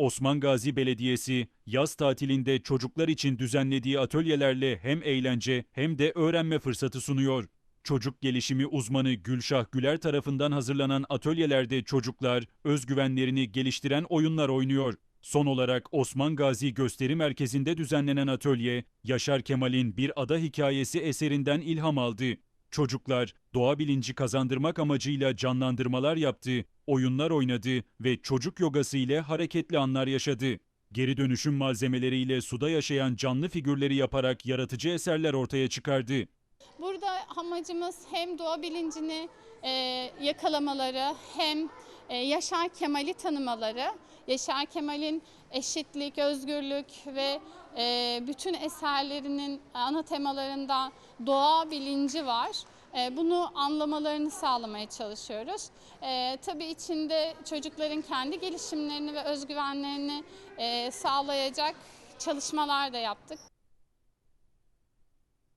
Osman Gazi Belediyesi yaz tatilinde çocuklar için düzenlediği atölyelerle hem eğlence hem de öğrenme fırsatı sunuyor. Çocuk gelişimi uzmanı Gülşah Güler tarafından hazırlanan atölyelerde çocuklar özgüvenlerini geliştiren oyunlar oynuyor. Son olarak Osman Gazi Gösteri Merkezi'nde düzenlenen atölye, Yaşar Kemal'in Bir Ada Hikayesi eserinden ilham aldı. Çocuklar doğa bilinci kazandırmak amacıyla canlandırmalar yaptı, oyunlar oynadı ve çocuk yogası ile hareketli anlar yaşadı. Geri dönüşüm malzemeleriyle suda yaşayan canlı figürleri yaparak yaratıcı eserler ortaya çıkardı. Burada amacımız hem doğa bilincini e, yakalamaları hem e, Yaşar Kemal'i tanımaları. Yaşar Kemal'in eşitlik, özgürlük ve e, bütün eserlerinin ana temalarında doğa bilinci var. E, bunu anlamalarını sağlamaya çalışıyoruz. E, tabii içinde çocukların kendi gelişimlerini ve özgüvenlerini e, sağlayacak çalışmalar da yaptık.